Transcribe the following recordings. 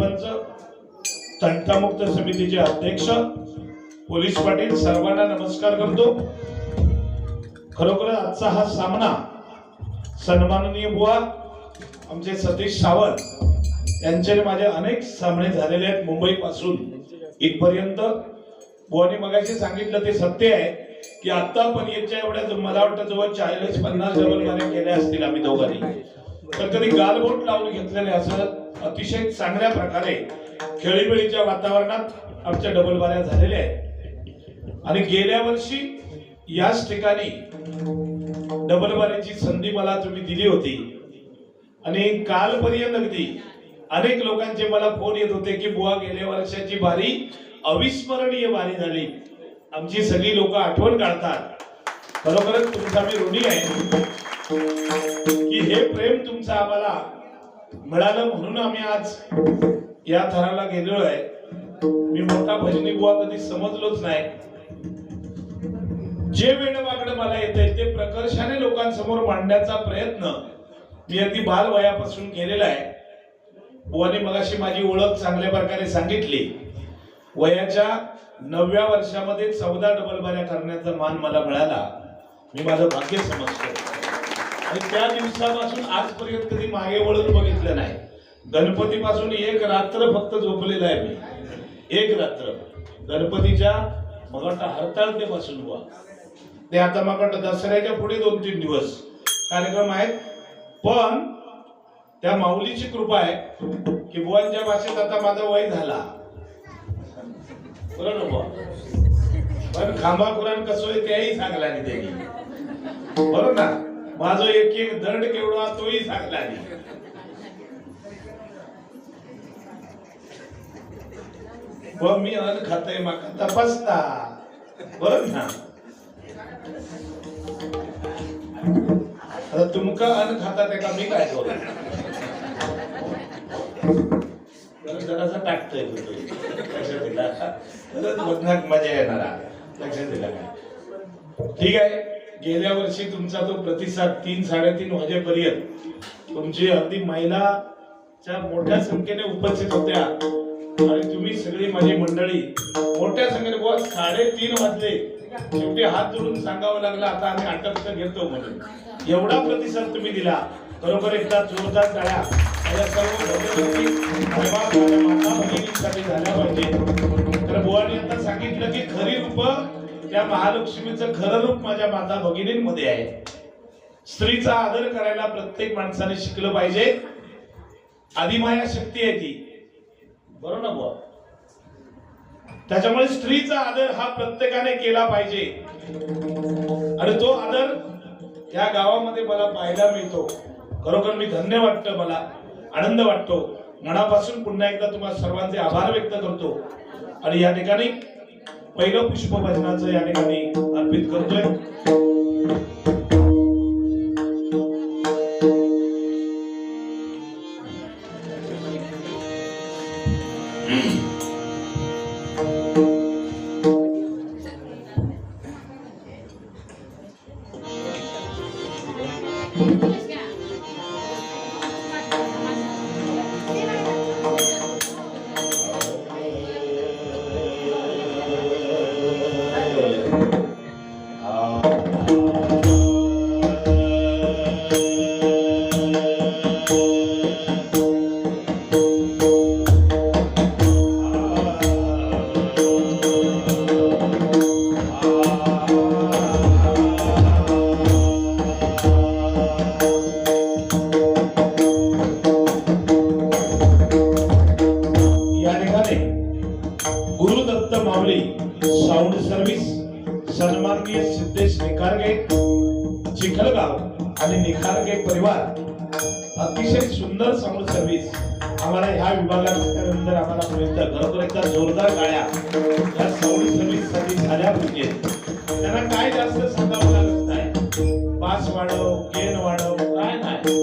सरपंच तंटामुक्त समितीचे अध्यक्ष पोलीस पाटील सर्वांना नमस्कार करतो. खरोखर आजचा हा सामना सन्माननीय बुवा आमचे सतीश सावंत यांचे माझे अनेक सामने झालेले आहेत मुंबईपासून इथपर्यंत. बुवाने मगाशी सांगितलं ते सत्य आहे की आतापर्यंतच्या एवढ्या मला वाटतं जवळ चाळीस पन्नास डबल मारे केल्या असतील आम्ही दोघांनी. तर कधी गालबोट लावून घेतलेले असं अतिशय चांगल्या प्रकारे खेळीमेळीच्या वातावरणात आमच्या डबल बाऱ्या झालेल्या आहेत. आणि गेल्या वर्षी याच ठिकाणी डबल संधी मला तुम्ही दिली होती. आणि कालपर्यंत अगदी अनेक लोकांचे मला फोन येत होते की बुवा गेल्या वर्षाची बारी अविस्मरणीय बारी झाली. आमची सगळी लोक आठवण काढतात. खरोखरच तुमचा मी ऋणी आहे. की हे प्रेम तुमचं आम्हाला मिळालं म्हणून आम्ही आज या थराला गेलेलो आहे. मी मोठा भजनी बुवा कधी समजलोच नाही. जे वेळेवाकडे मला येत आहे ते प्रकर्षाने लोकांसमोर मांडण्याचा प्रयत्न मी अगदी बाल वयापासून केलेला आहे. बुवाने मगाशी माझी ओळख चांगल्या प्रकारे सांगितली. वयाच्या नवव्या वर्षामध्ये चौदा डबल बाऱ्या करण्याचा मान मला मिळाला. मी माझं भाग्य समजतो आणि त्या दिवसापासून आजपर्यंत कधी मागे वळून बघितलं नाही. गणपतीपासून एक रात्र फक्त झोपलेला आहे मी. एक रात्र. गणपतीच्या मग वाटतं हरताळतेपासून बुवा. ते आता मग वाटतं दसऱ्याच्या पुढे दोन तीन दिवस कार्यक्रम आहेत. पण त्या माऊलीची कृपा आहे की बुवांच्या भाषेत आता माझा वय झाला. बरोबर बुवा? पण खांबा कुराण कसं आहे त्याही सांगला नाही बरोबर ना? माझं एक एक दंड केवढा तोही सांगला नाही मी अन्न खातय माका तपासता. बरोबर ना? आता तुमका अन्न खाता ते का मी काय करू? जरासा टाकतोय लक्षात दिला. तरच बघण्यात मजा येणार लक्षात दिला काय ठीक आहे. गेल्या वर्षी तुमचा तो प्रतिसाद तीन साडेतीन वाजेपर्यंत तुमची अगदी महिलाच्या मोठ्या संख्येने उपस्थित होत्या. आणि तुम्ही सगळी माझी मंडळी मोठ्या संख्येने बघा साडेतीन वाजले. शेवटी हात जोडून सांगावं लागलं आता आम्ही अटक घेतो म्हणून. एवढा प्रतिसाद तुम्ही दिला. बरोबर एकदा जोरदार टाळ्या. माझ्या सर्व माता झाल्या पाहिजे तर बुवाने आता सांगितलं की खरी रूप त्या महालक्ष्मीचं खरं रूप माझ्या माता भगिनींमध्ये आहे. स्त्रीचा आदर करायला प्रत्येक माणसाने शिकलं पाहिजे. आदिमाया शक्ती आहे ती. बरोबर ना बुवा? त्याच्यामुळे स्त्रीचा आदर हा प्रत्येकाने केला पाहिजे. आणि तो आदर या गावामध्ये मला पाहायला मिळतो. खरोखर मी धन्य वाटतं मला. आनंद वाटतो. मनापासून पुन्हा एकदा तुम्हाला सर्वांचे आभार व्यक्त करतो. आणि या ठिकाणी पहिलं पुष्प भजनाचं या ठिकाणी अर्पित करतोय. या परिवार. अतिशय सुंदर साऊंड सर्व्हिस आम्हाला ह्या विभागात असल्यानंतर आम्हाला मिळतं खरोखर एकदा जोरदार गाड्या या साऊंड सर्व्हिससाठी झाल्या पाहिजेत. त्यांना काय जास्त सांगावं लागत नाही पास वाढव गेन वाढव काय नाही.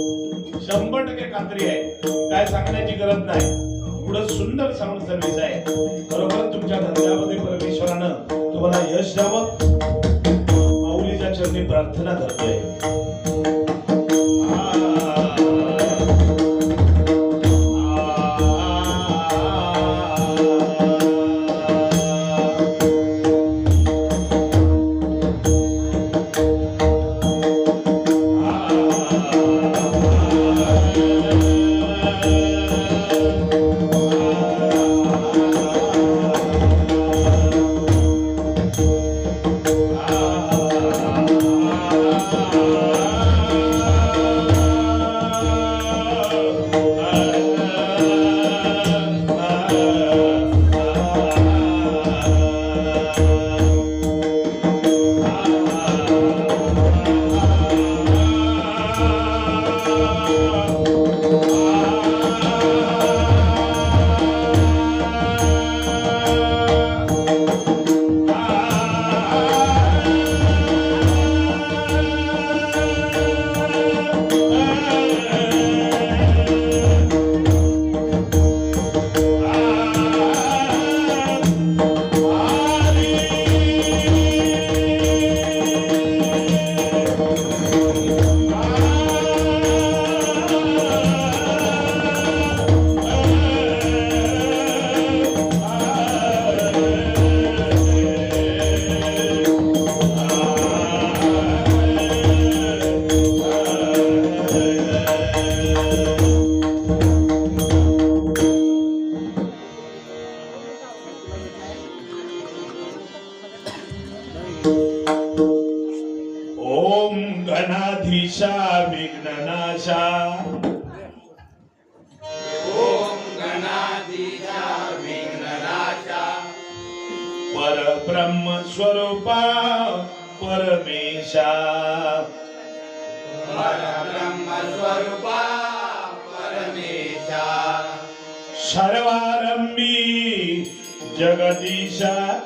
शंभर टक्के खात्री आहे. काय सांगण्याची गरज नाही. पुढे सुंदर साऊंड सर्व्हिस आहे. खरोखर तुमच्या धंद्यामध्ये परमेश्वरानं तुम्हाला यश द्यावं. माऊलीच्या चरणी प्रार्थना करतोय. परब्रह्म स्वरूपा परमेशा। परब्रह्म स्वरूपा परमेशा। सर्वारंभी जगदीशा।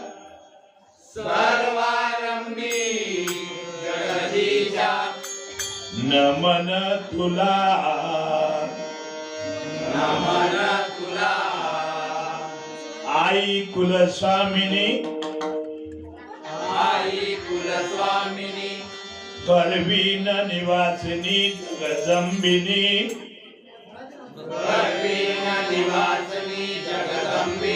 सर्वारंभी जगदीशा। नमन तुला। नमन तुला। आई कुलस्वामिनी। कुलस्वामिनी कलवीन निवासिनी जगदंबिनी. गर्वीण निवासिनी जगदंबे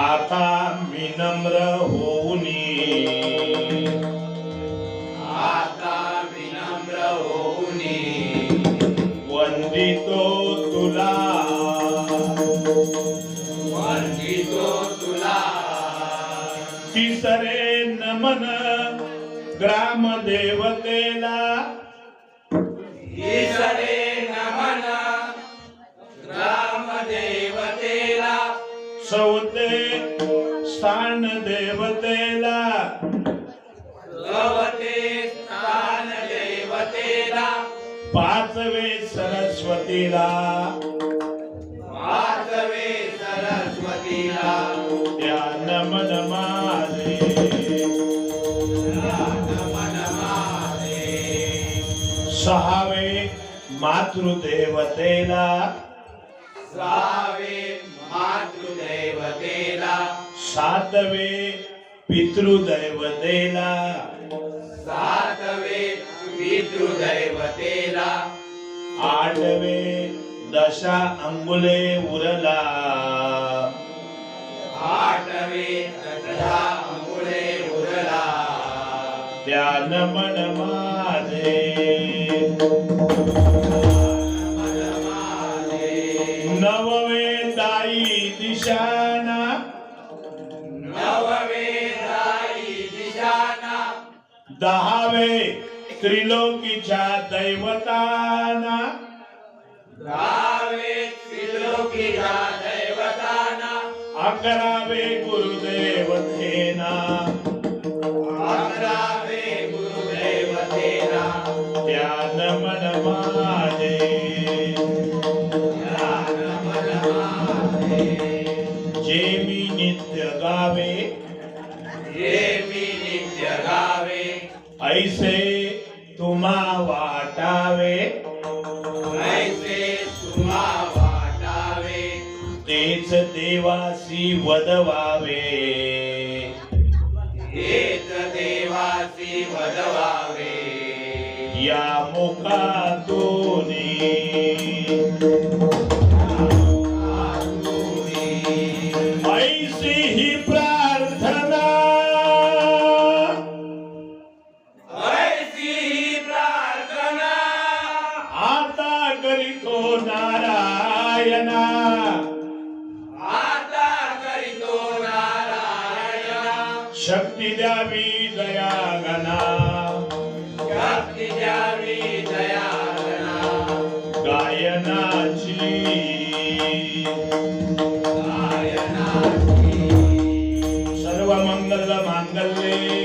आता मी नम्र होऊनी ग्रामदेवतेला ईश्वरे नमन. ग्रामदेवतेला चौथे स्थान देवतेला. गवते स्थान देवतेला. पाचवे सरस्वतीला. वासवे सरस्वतीला. सहावे मातृदेवतेला. सावे मातृदेवतेला. सातवे पितृदैवतेला. सातवे पितृदैवतेला. आठवे दशा अंगुले उरला. आठवे तथा अंगुळे उरला. त्या नमन माझे. नववे दाई दिशाना. दहावे त्रिलोकीच्या दैवताना. दहावे त्रिलोकीच्या दैवताना. अकरावे गुरुदेवतेना ऐसे तुम्हा वाटावे. ऐसे तुम्हा वाटावे. तेच देवासी वदवावे. देवासी वदवावे. या मुखातून मंगल मांगल्ये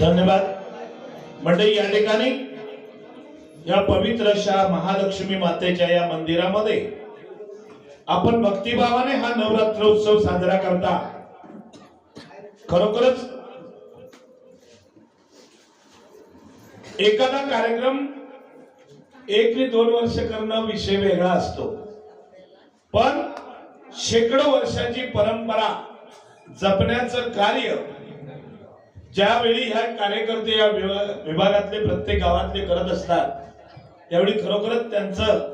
धन्यवाद. मंडळी या ठिकाणी या पवित्र अशा महालक्ष्मी मातेच्या या मंदिरामध्ये आपण भक्तिभावाने हा नवरात्र उत्सव साजरा करता. खरोखरच? एखादा कार्यक्रम एक ते दोन वर्ष करणं विषय वेगळा असतो. पण शेकडो वर्षाची परंपरा जपण्याचं कार्य ज्यावेळी ह्या कार्यकर्ते या विभागातले प्रत्येक गावातले करत असतात त्यावेळी खरोखरच त्यांचं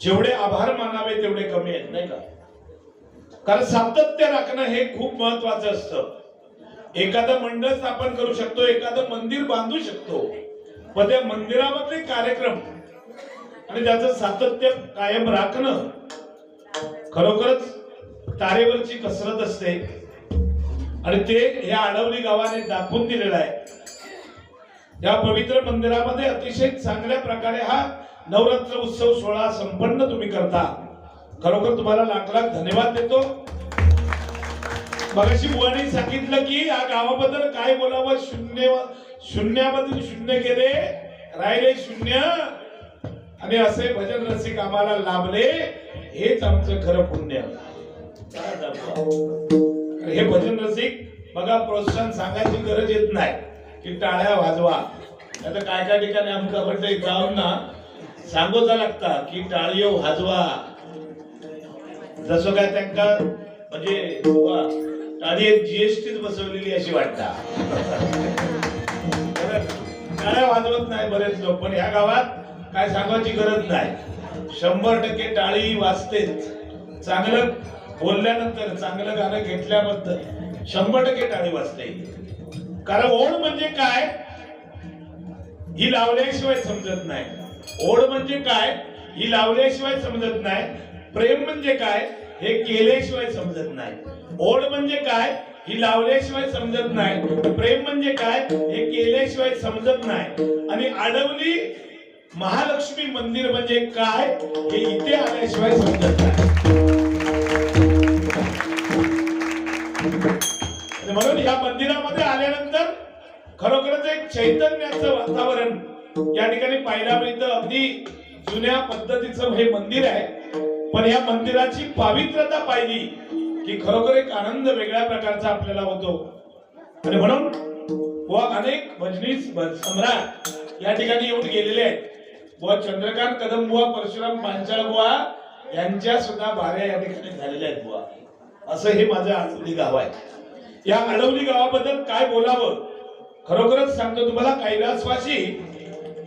जेवढे आभार मानावे तेवढे कमी आहेत नाही का? कारण सातत्य राखणं हे खूप महत्वाचं असतं. एखादं मंडळ स्थापन करू शकतो एखादं मंदिर बांधू शकतो पण त्या मंदिरामधले कार्यक्रम आणि त्याचं सातत्य कायम राखणं खरोखरच तारेवरची कसरत असते. आणि ते ह्या आडवली गावाने दाखवून दिलेलं आहे. या पवित्र मंदिरामध्ये अतिशय चांगल्या प्रकारे हा नवरात्र उत्सव सोहळा संपन्न तुम्ही करता. खरोखर तुम्हाला लाख लाख धन्यवाद देतो. मगाशी बुवानी सांगितलं की या गावाबद्दल काय बोलावं? शून्य शून्यामधून शून्य केले राहिले शून्य. आणि असे भजन रसिक आम्हाला लाभले हेच आमचं खरं पुण्य. हे भजन रसिक बघा प्रोत्साहन सांगायची गरज येत नाही की टाळ्या वाजवा. आता काय काय ठिकाणी आमचं वाटतं जाऊन ना सांगोचा लागता की टाळयो वाजवा जसं काय त्यांना म्हणजे वा, टाळी एक जीएसटीच बसवलेली अशी वाटता. टाळ्या वाजवत नाही बरेच लोक पण ह्या गावात काय सांगायची गरज नाही. शंभर टक्के टाळी वाजतेच. चांगलं बोलल्यानंतर चांगलं गाणं घेतल्याबद्दल शंभर टक्के टाळी वाजते. कारण ओढ म्हणजे काय? ही लावल्याशिवाय समजत नाही. ओढ म्हणजे काय ही लावल्याशिवाय समजत नाही. प्रेम म्हणजे काय हे केल्याशिवाय समजत नाही. ओढ म्हणजे काय ही लावल्याशिवाय समजत नाही. प्रेम म्हणजे काय हे केल्याशिवाय समजत नाही. आणि आडवली महालक्ष्मी मंदिर म्हणजे काय हे इथे आल्याशिवाय समजत नाही. म्हणून या मंदिरामध्ये आल्यानंतर खरोखरच एक चैतन्याचं वातावरण या ठिकाणी पाहायला मिळतं अगदी जुन्या पद्धतीचं हे मंदिर आहे. पण या मंदिराची पावित्रता पाहिली की खरोखर एक आनंद वेगळ्या प्रकारचा आपल्याला होतो. आणि म्हणून अनेक भजनी सम्राट या ठिकाणी येऊन गेलेले आहेत. व चंद्रकांत कदम बुवा परशुराम पांचाळ बुवा यांच्या सुद्धा बाऱ्या या ठिकाणी झालेल्या आहेत बुवा. असं हे माझं आडवली गाव आहे. या आडवली गावाबद्दल काय बोलावं? खरोखरच सांगतो तुम्हाला कैलासवासी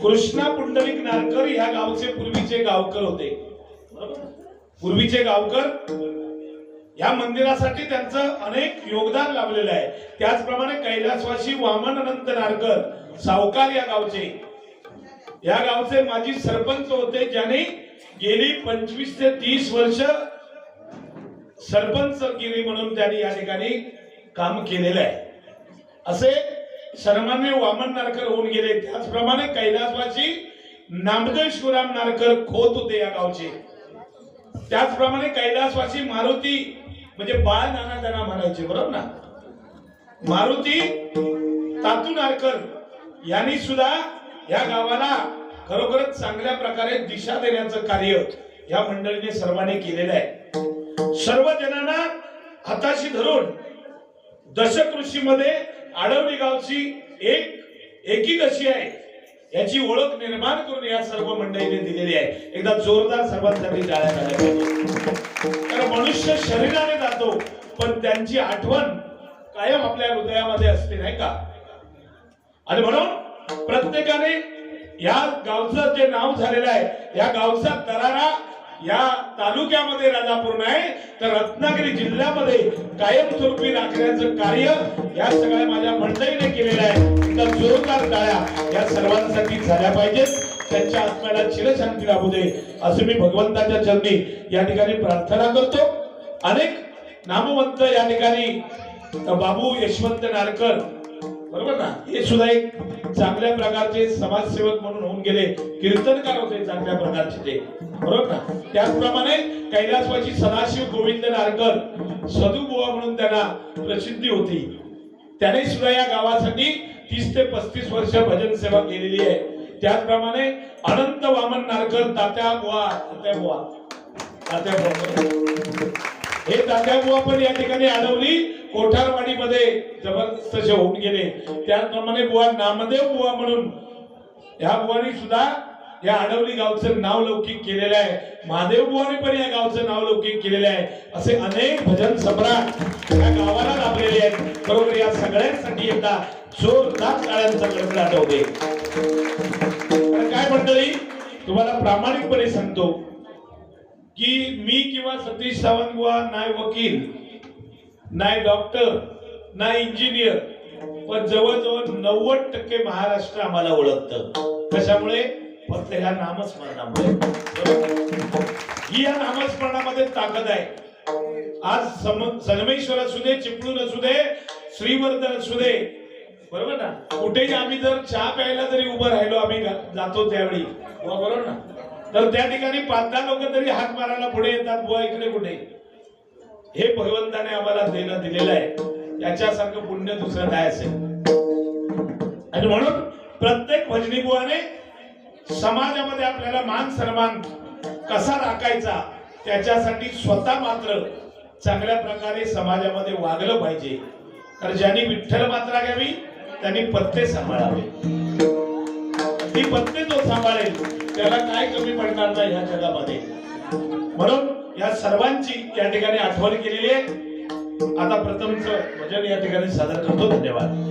कृष्णा पुंडलिक नारकर ह्या गावचे पूर्वीचे गावकर होते. पूर्वीचे गावकर? या मंदिरासाठी त्यांचं अनेक योगदान लाभलेलं आहे. त्याचप्रमाणे कैलासवासी वामन अनंत नारकर सावकार या गावचे. या गावचे माजी सरपंच होते ज्याने गेली पंचवीस ते तीस वर्ष सरपंच गिरी म्हणून त्यांनी या ठिकाणी काम केलेलं आहे. असे सर्वांनी वामन नारकर होऊन गेले. त्याचप्रमाणे कैलासवासी नामदेव शिवराम नारकर खोत होते या गावचे. त्याचप्रमाणे कैलासवासी मारुती म्हणजे बाळ नाना त्यांना म्हणायचे बरोबर ना? मारुती तातू नारकर यांनी सुद्धा या गावाला खरोखरच चांगल्या प्रकारे दिशा देण्याचं कार्य या मंडळीने सर्वांनी केलेलं आहे. सर्व जणांना हाताशी धरून दशकृषीमध्ये आडवली गावची एक एकी कशी आहे? याची ओळख निर्माण करून या सर्व मंडळीने दिलेली आहे. एकदा जोरदार सर्वांसाठी टाळ्या कारण मनुष्य शरीराने जातो पण त्यांची आठवण कायम आपल्या हृदयामध्ये असते नाही का? आणि म्हणून प्रत्येकाने या गावचं जे नाव झालेलं आहे या गावचा दरारा या तालुक्यामध्ये राजापूर नाही तर रत्नागिरी जिल्ह्यामध्ये कायमस्वरूपी राखण्याचं कार्य या सगळ्या माझ्या मंडळीने केलेलं आहे. तर जोरदार टाळ्या या सर्वांसाठी झाल्या पाहिजेत. त्यांच्या आत्म्याला चिरशांती लाभू दे. असं मी भगवंताच्या चरणी या ठिकाणी प्रार्थना करतो. अनेक नामवंत या ठिकाणी बाबू यशवंत नारकर बरोबर ना? हे सुद्धा एक चांगल्या प्रकारचे समाजसेवक म्हणून होऊन गेले. कीर्तनकार होते चांगल्या प्रकारचे ते. बरोबर ना? त्याचप्रमाणे कैलासवाची सदाशिव गोविंद नारकर सदुबुवा म्हणून त्यांना प्रसिद्धी होती. त्याने सुद्धा या गावासाठी तीस ते पस्तीस वर्ष भजन सेवा केलेली आहे. त्याचप्रमाणे अनंत वामन नारकर तात्या बुवा तात्या बुवा. तात्या बुवा. हे तात्या पण या ठिकाणी अडवली. कोठारवाडीमध्ये जबरदस्त असे होऊन गेले. त्याचप्रमाणे बुवा नामदेव बुवा म्हणून. ह्या बुवानी सुद्धा या आडवली गावचं नाव लौकिक केलेलं आहे. महादेव बुवाने पण या गावचं नाव लौकिक केलेलं आहे. असे अनेक भजन सम्राट या गावाला लाभलेले आहेत. बरोबर या सगळ्यांसाठी एकदा जोरदार काळ्यांचा कडकडाट आठवते. काय मंडळी तुम्हाला प्रामाणिकपणे सांगतो. की मी किंवा सतीश सावंत बुवा नाही वकील नाही डॉक्टर नाही इंजिनियर पण जवळजवळ नव्वद टक्के महाराष्ट्र आम्हाला ओळखतं. कशामुळे? फक्त ह्या नामस्मरणामुळे. ही या नामस्मरणामध्ये ताकद आहे. आज संगमेश्वर असू दे चिपळूण असू दे श्रीवर्धन असू दे बरोबर ना? कुठेही आम्ही जर चहा प्यायला जरी उभं राहिलो आम्ही जातो त्यावेळी. बरोबर ना? तर त्या ठिकाणी पाच दहा लोक तरी हात मारायला पुढे येतात बुवा इकडे कुठे? हे भगवंताने आम्हाला देणं दिलेलं आहे. याच्यासारखं पुण्य दुसरं काय असेल? आणि म्हणून प्रत्येक भजनी बुवाने समाजामध्ये आपल्याला मान सन्मान कसा राखायचा त्याच्यासाठी स्वतः मात्र चांगल्या प्रकारे समाजामध्ये वागलं पाहिजे. तर ज्यांनी विठ्ठल मात्रा घ्यावी त्यांनी पत्ते सांभाळावे. ती सांभाळेल. त्याला काय कमी पडणार नाही ह्या जगामध्ये. म्हणून या सर्वांची या ठिकाणी आठवण केलेली आहे. आता प्रथमच भजन या ठिकाणी सादर करतो. धन्यवाद.